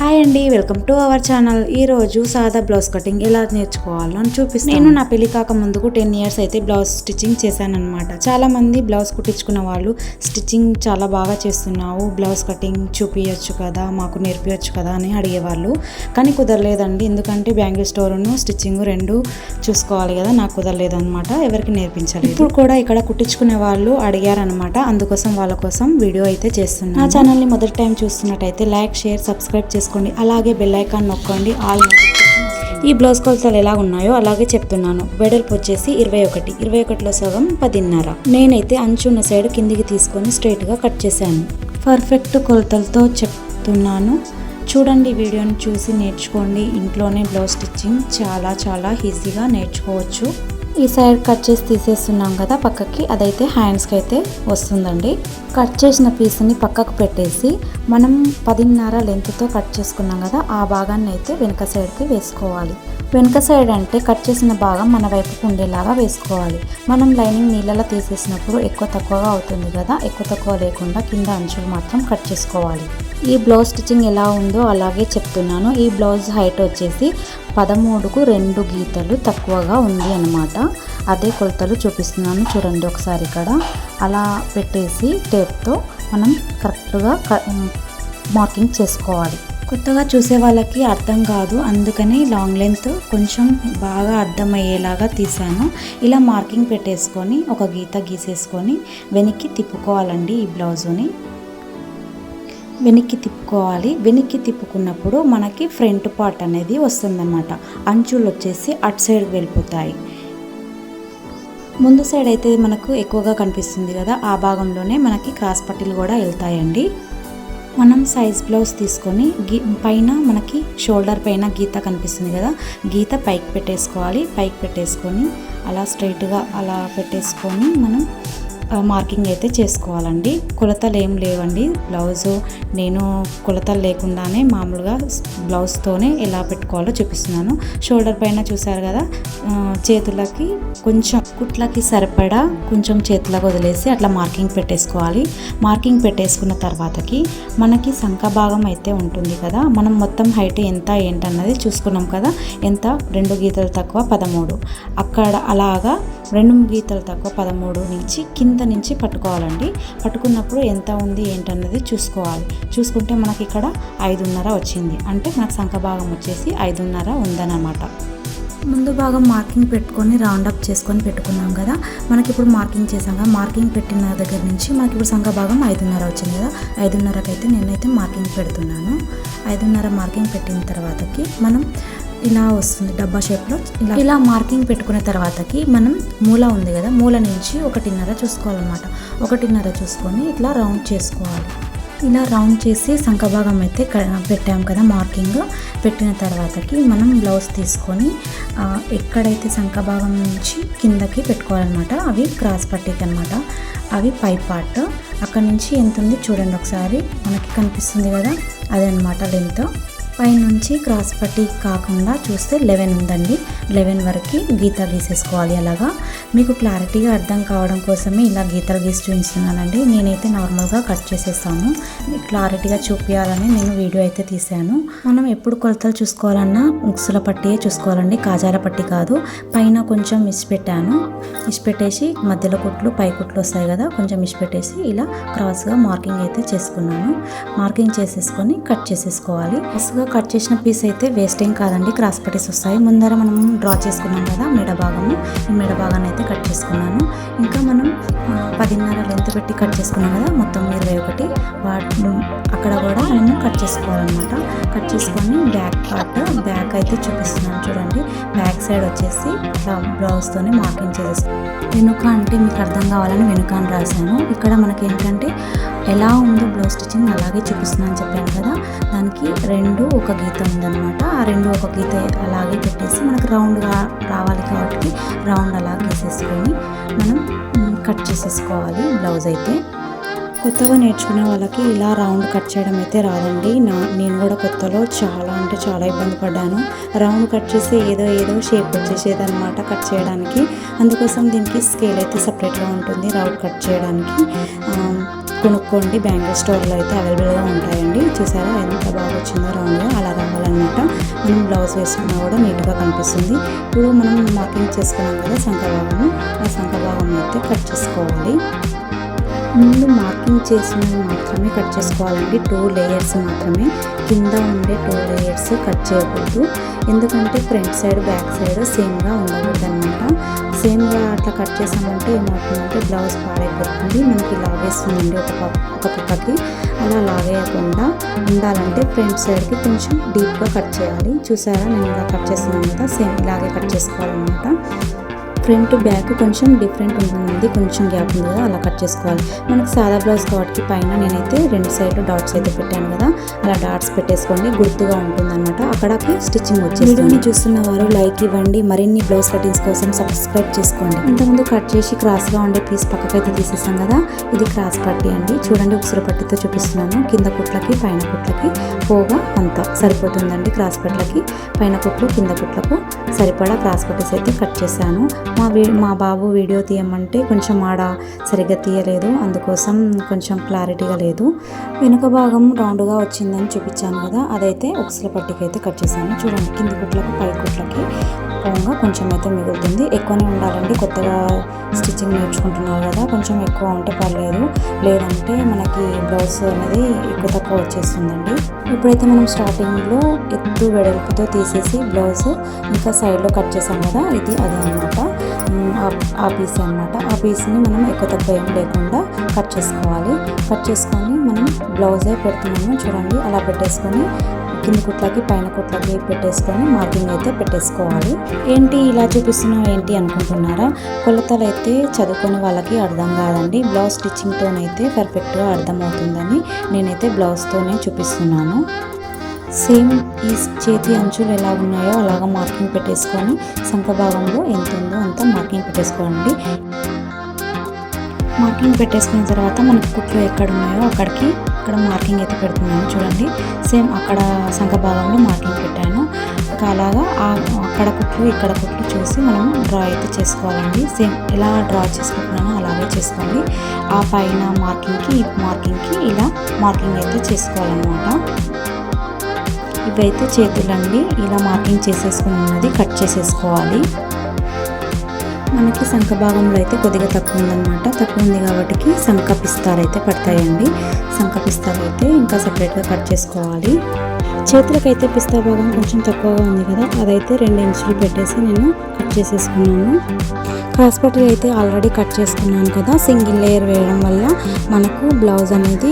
Hi అండి welcome to our channel. ఈ రోజు సాదా బ్లౌజ్ కటింగ్ ఎలా నేర్చుకోవాలో అని చూపిస్తాను. నేను నా పెళ్ళి కాక ముందుకు టెన్ ఇయర్స్ అయితే బ్లౌజ్ స్టిచ్చింగ్ చేశానన్నమాట. చాలా మంది బ్లౌజ్ కుట్టించుకున్న వాళ్ళు స్టిచ్చింగ్ చాలా బాగా చేస్తున్నావు బ్లౌజ్ కటింగ్ చూపించచ్చు కదా మాకు నేర్పించచ్చు కదా అని అడిగేవాళ్ళు. కానీ కుదరలేదండి. ఎందుకంటే బ్యాంగిల్ స్టోర్ను స్టిచ్చింగ్ రెండు చూసుకోవాలి కదా నాకు కుదరలేదన్నమాట. ఎవరికి నేర్పించలేదు. ఇప్పుడు కూడా ఇక్కడ కుట్టించుకునే వాళ్ళు అడిగారనమాట అందుకోసం వాళ్ళ కోసం వీడియో అయితే చేస్తున్నాను. నా ఛానల్ని మొదటి టైం చూస్తున్నట్టయితే లైక్ షేర్ సబ్స్క్రైబ్ చేసుకోండి అలాగే బెల్ ఐకాన్ నొక్కండి. ఆల్ ఈ బ్లౌజ్ కొలతలు ఎలా ఉన్నాయో అలాగే చెప్తున్నాను. వెడల్పు వచ్చేసి ఇరవై ఒకటి. ఇరవై ఒకటిలో సగం పదిన్నర. నేనైతే అంచున్న సైడ్ కిందికి తీసుకొని స్ట్రైట్గా కట్ చేశాను. పర్ఫెక్ట్ కొలతలతో చెప్తున్నాను. చూడండి వీడియోని చూసి నేర్చుకోండి. ఇంట్లోనే బ్లౌజ్ స్టిచ్చింగ్ చాలా చాలా ఈజీగా నేర్చుకోవచ్చు. ఈ సైడ్ కట్ చేసి తీసేస్తున్నాం కదా పక్కకి అదైతే హ్యాండ్స్కి అయితే వస్తుందండి. కట్ చేసిన పీస్ని పక్కకు పెట్టేసి మనం పదిన్నర లెంత్తో కట్ చేసుకున్నాం కదా ఆ భాగాన్ని అయితే వెనుక సైడ్కి వేసుకోవాలి. వెనుక సైడ్ అంటే కట్ చేసిన భాగం మన వైపుకు ఉండేలాగా వేసుకోవాలి. మనం లైనింగ్ నీళ్ళలో తీసేసినప్పుడు ఎక్కువ తక్కువగా అవుతుంది కదా ఎక్కువ తక్కువ లేకుండా కింద అంచులు మాత్రం కట్ చేసుకోవాలి. ఈ బ్లౌజ్ స్టిచ్చింగ్ ఎలా ఉందో అలాగే చెప్తున్నాను. ఈ బ్లౌజ్ హైట్ వచ్చేసి పదమూడుకు రెండు గీతలు తక్కువగా ఉంది అన్నమాట. అదే కొలతలు చూపిస్తున్నాను చూడండి ఒకసారి ఇక్కడ. అలా పెట్టేసి టేప్తో మనం కరెక్ట్గా మార్కింగ్ చేసుకోవాలి. కొత్తగా చూసే వాళ్ళకి అర్థం కాదు. అందుకని లాంగ్ లెంత్ కొంచెం బాగా అర్థమయ్యేలాగా తీసాను ఇలా మార్కింగ్ పెట్టేసుకొని ఒక గీత గీసేసుకొని వెనక్కి తిప్పుకోవాలండి ఈ బ్లౌజుని. వెనక్కి తిప్పుకోవాలి. వెనక్కి తిప్పుకున్నప్పుడు మనకి ఫ్రంట్ పార్ట్ అనేది వస్తుందన్నమాట. అంచులు వచ్చేసి అటు సైడ్ వెళ్ళిపోతాయి. ముందు సైడ్ అయితే మనకు ఎక్కువగా కనిపిస్తుంది కదా ఆ భాగంలోనే మనకి క్రాస్ పట్టీలు కూడా వెళ్తాయండి. మనం సైజ్ బ్లౌజ్ తీసుకొని గీ పైన మనకి షోల్డర్ పైన గీత కనిపిస్తుంది కదా గీత పైకి పెట్టేసుకోవాలి. పైకి పెట్టేసుకొని అలా స్ట్రైట్గా అలా పెట్టేసుకొని మనం మార్కింగ్ అయితే చేసుకోవాలండి. కొలతలు ఏం లేవండి. బ్లౌజు నేను కొలతలు లేకుండానే మామూలుగా బ్లౌజ్తోనే ఎలా పెట్టుకోవాలో చూపిస్తున్నాను. షోల్డర్ పైన చూసారు కదా చేతులకి కొంచెం కుట్లకి సరిపడా కొంచెం చేతులకు వదిలేసి అట్లా మార్కింగ్ పెట్టేసుకోవాలి. మార్కింగ్ పెట్టేసుకున్న తర్వాతకి మనకి సంఖ భాగం అయితే ఉంటుంది కదా మనం మొత్తం హైట్ ఎంత ఏంటన్నది చూసుకున్నాం కదా ఎంత? రెండు గీతలు తక్కువ పదమూడు. అక్కడ అలాగా రెండు గీతలు తక్కువ పదమూడు నుంచి కింద నుంచి పట్టుకోవాలండి. పట్టుకున్నప్పుడు ఎంత ఉంది ఏంటన్నది చూసుకోవాలి. చూసుకుంటే మనకి ఇక్కడ ఐదున్నర వచ్చింది. అంటే మనకు సంఖ భాగం వచ్చేసి ఐదున్నర ఉందన్నమాట. ముందు భాగం మార్కింగ్ పెట్టుకొని రౌండ్ అప్ చేసుకొని పెట్టుకున్నాం కదా. మనకి ఇప్పుడు మార్కింగ్ చేసాం కదా. మార్కింగ్ పెట్టిన దగ్గర నుంచి మనకి ఇప్పుడు సంఖ భాగం ఐదున్నర వచ్చింది కదా. ఐదున్నరకైతే అయితే నేనైతే మార్కింగ్ పెడుతున్నాను. ఐదున్నర మార్కింగ్ పెట్టిన తర్వాతకి మనం ఇలా వస్తుంది డబ్బా షేప్లో. ఇలా ఇలా మార్కింగ్ పెట్టుకున్న తర్వాతకి మనం మూల ఉంది కదా మూల నుంచి ఒకటిన్నర చూసుకోవాలన్నమాట. ఒకటిన్నర చూసుకొని ఇట్లా రౌండ్ చేసుకోవాలి. ఇలా రౌండ్ చేసి సంఖభాగం అయితే పెట్టాం కదా మార్కింగ్. పెట్టిన తర్వాతకి మనం బ్లౌజ్ తీసుకొని ఎక్కడైతే సంఖభాగం నుంచి కిందకి పెట్టుకోవాలన్నమాట అవి క్రాస్ పట్టీకి అనమాట అవి పై పార్ట్. అక్కడ నుంచి ఎంత ఉంది చూడండి ఒకసారి. మనకి కనిపిస్తుంది కదా అదనమాట లెంత్ పైనుంచి క్రాస్ పట్టీ కాకుండా చూస్తే లెవెన్ ఉందండి. లెవెన్ వరకు గీత గీసేసుకోవాలి అలాగా. మీకు క్లారిటీగా అర్థం కావడం కోసమే ఇలా గీతలు గీసి చూపిస్తున్నానండి. నేనైతే నార్మల్గా కట్ చేసేస్తాను. క్లారిటీగా చూపించాలని నేను వీడియో అయితే తీశాను. మనం ఎప్పుడు కొలతలు చూసుకోవాలన్నా ఉక్సుల పట్టియే చూసుకోవాలండి. కాజాల పట్టి కాదు. పైన కొంచెం ఇసిపెట్టాను ఇసిపెట్టేసి మధ్యలో కుట్లు పై కుట్లు వస్తాయి కదా కొంచెం ఇసిపెట్టేసి ఇలా క్రాస్గా మార్కింగ్ అయితే చేసుకున్నాను. మార్కింగ్ చేసేసుకొని కట్ చేసేసుకోవాలి. ఫస్ట్గా కట్ చేసిన పీస్ అయితే వేస్ట్ ఏం కాదండి క్రాస్ పట్టీస్ వస్తాయి. ముందర మనం డ్రా చేసుకున్నాం కదా మెడ భాగము ఈ మెడ భాగాన్ని అయితే కట్ చేసుకున్నాను. ఇంకా మనం పదిన్నర లెంత్ పెట్టి కట్ చేసుకున్నాం కదా మొత్తం ఇరవై ఒకటి. అక్కడ కూడా మనం కట్ చేసుకోవాలన్నమాట. కట్ చేసుకొని బ్యాక్ పార్ట్ బ్యాక్ అయితే చూపిస్తున్నాను చూడండి. బ్యాక్ సైడ్ వచ్చేసి ఇట్లా బ్లౌజ్తోనే మార్కింగ్ చేసేస్తాను వెనుక అంటే మీకు అర్థం కావాలని వెనుక అని రాశాను. ఇక్కడ మనకి ఏంటంటే ఎలా ఉందో బ్లౌజ్ స్టిచ్చింగ్ అలాగే చూపిస్తున్నాను చెప్పాను కదా. దానికి రెండు ఒక గీత ఉందన్నమాట. ఆ రెండు ఒక గీత అలాగే పెట్టేసి మనకు రౌండ్గా రావాలి కాబట్టి రౌండ్ అలా గీసేసుకొని మనం కట్ చేసేసుకోవాలి బ్లౌజ్ అయితే. కొత్తగా నేర్చుకునే వాళ్ళకి ఇలా రౌండ్ కట్ చేయడం అయితే రాదండి. నా నేను కూడా కొత్తలో చాలా అంటే చాలా ఇబ్బంది పడ్డాను. రౌండ్ కట్ చేసి ఏదో ఏదో షేప్ వచ్చేసేది అనమాట కట్ చేయడానికి. అందుకోసం దీనికి స్కేల్ అయితే సపరేట్గా ఉంటుంది రౌండ్ కట్ చేయడానికి. కొనుక్కోండి. బ్యాంగిల్ స్టోర్లో అయితే అవైలబుల్గా ఉంటాయండి. చూసారా? ఎంత బాగా వచ్చిందో రౌండ్గా అలా రావాలన్నమాట మనం బ్లౌజ్ వేసుకున్నా కూడా నీట్గా కనిపిస్తుంది. ఇప్పుడు మనం మార్కింగ్ చేసుకున్నాం కదా సంఖభాగము ఆ సంఖభాగం అయితే కట్ చేసుకోవాలి. ముందు మార్కింగ్ చేసినవి మాత్రమే కట్ చేసుకోవాలండి. టూ లేయర్స్ మాత్రమే. కింద ఉండే టూ లేయర్స్ కట్ చేయకూడదు. ఎందుకంటే ఫ్రంట్ సైడ్ బ్యాక్ సైడ్ సేమ్గా ఉండకూడదు అనమాట సేమ్గా అట్లా కట్ చేసామంటే ఏమవుతుందంటే బ్లౌజ్ పాడైపోతుంది. మనకి లాగేస్తుందండి ఒక ఒక పక్కకి అలా లాగేయకుండా ఉండాలంటే ఫ్రంట్ సైడ్కి కొంచెం డీప్గా కట్ చేయాలి. చూసారా? నేను ఇలా కట్ చేసిన సేమ్ ఇలాగే కట్ చేసుకోవాలన్నమాట. ఫ్రంట్ బ్యాక్ కొంచెం డిఫరెంట్ ఉంటుంది కొంచెం గ్యాప్ ఉంది కదా అలా కట్ చేసుకోవాలి. మనకి సాదా బ్లౌజ్ కాబట్టి పైన నేనైతే రెండు సైడ్లు డాట్స్ అయితే పెట్టాను కదా అలా డాట్స్ పెట్టేసుకోండి. గుర్తుగా ఉంటుంది అనమాట అక్కడకి స్టిచ్చింగ్ వచ్చి వీడియోని చూస్తున్న వారు లైక్ ఇవ్వండి. మరిన్ని బ్లౌజ్ కటింగ్స్ కోసం సబ్స్క్రైబ్ చేసుకోండి. ఇంతకుముందు కట్ చేసి క్రాస్గా ఉండే పీస్ పక్కకైతే తీసేసాం కదా ఇది క్రాస్ పట్టి అండి. చూడండి ఉసురు పట్టితో చూపిస్తున్నాను. కింద కుట్లకి పైన కుట్లకి పోగా అంత సరిపోతుందండి క్రాస్ పట్లకి. పైన కుట్లు కింద కుట్లకు సరిపడా క్రాస్ పట్టీస్ అయితే కట్ చేశాను. మా వీ మా బాబు వీడియో తీయమంటే కొంచెం ఆడ సరిగ్గా తీయలేదు. అందుకోసం కొంచెం క్లారిటీగా లేదు. వెనుక భాగం రౌండ్గా వచ్చిందని చూపించాను కదా. అదైతే ఉక్సుల పట్టికి అయితే కట్ చేశాను. చూడండి కింది కుట్లకు పై కుట్లకి పోగా కొంచెం అయితే మిగులుతుంది. ఎక్కువనే ఉండాలండి. కొత్తగా స్టిచ్చింగ్ నేర్చుకుంటున్నారు కదా. కొంచెం ఎక్కువ ఉంటే పర్లేదు. లేదంటే మనకి బ్లౌజ్ అనేది ఎక్కువ తక్కువ వచ్చేస్తుందండి. ఇప్పుడైతే మనం స్టార్టింగ్లో ఎత్తు వెడల్పుతో తీసేసి బ్లౌజ్ ఇంకా సైడ్లో కట్ చేసాం కదా. ఇది అదే అనమాట ఆ పీస్ అనమాట ఆ పీస్ని మనం ఎక్కువ తక్కువ ఏం లేకుండా కట్ చేసుకోవాలి. కట్ చేసుకొని మనం బ్లౌజే పెడుతున్నాము చూడండి. అలా పెట్టేసుకొని కింద కుట్లకి పైన కుట్లకి పెట్టేసుకొని మార్కింగ్ అయితే పెట్టేసుకోవాలి. ఏంటి ఇలా చూపిస్తున్నావు ఏంటి అనుకుంటున్నారా? కొలతలు అయితే చదువుకునే వాళ్ళకి అర్థం కాదండి. బ్లౌజ్ స్టిచ్చింగ్తోనైతే పర్ఫెక్ట్గా అర్థమవుతుందని నేనైతే బ్లౌజ్తోనే చూపిస్తున్నాను. సేమ్ ఈ చేతి అంచులు ఎలా ఉన్నాయో అలాగ మార్కింగ్ పెట్టేసుకొని సంఖ భాగంలో ఎంత ఉందో అంత మార్కింగ్ పెట్టేసుకోండి మార్కింగ్ పెట్టేసుకున్న తర్వాత మనకు కుట్లు ఎక్కడ ఉన్నాయో అక్కడికి ఇక్కడ మార్కింగ్ అయితే పెడుతున్నాను చూడండి. సేమ్ అక్కడ సంఖ భాగంలో మార్కింగ్ పెట్టాను. ఇంకా అలాగా అక్కడ కుట్లు ఇక్కడ కుట్లు చూసి మనం డ్రా అయితే చేసుకోవాలండి. సేమ్ ఎలా డ్రా చేసుకుంటున్నానో అలాగే చేసుకోండి ఆ పైన మార్కింగ్కి ఈ మార్కింగ్కి ఇలా మార్కింగ్ అయితే చేసుకోవాలన్నమాట. ఇవైతే చేతులండి ఇలా మార్కింగ్ చేసేసుకుని ఉన్నది కట్ చేసేసుకోవాలి. మనకి సంఖ భాగంలో అయితే కొద్దిగా తక్కువ ఉందన్నమాట. తక్కువ ఉంది కాబట్టి సంఖ పిస్తాలు అయితే పడతాయండి. సంఖ పిస్తాలు అయితే ఇంకా సపరేట్గా కట్ చేసుకోవాలి. చేతులకైతే పిస్తా భాగం కొంచెం తక్కువగా ఉంది కదా అదైతే రెండు ఇంచులు పెట్టేసి నేను కట్ చేసేసుకున్నాను. క్రాస్ పట్టి అయితే ఆల్రెడీ కట్ చేసుకున్నాను కదా సింగిల్ లేయర్ వేయడం వల్ల మనకు బ్లౌజ్ అనేది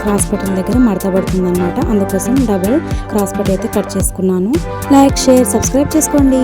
క్రాస్ పట్టిన దగ్గర మడత పడుతుంది అనమాట అందుకోసం డబుల్ క్రాస్ పట్టి అయితే కట్ చేసుకున్నాను. లైక్ షేర్ సబ్స్క్రైబ్ చేసుకోండి.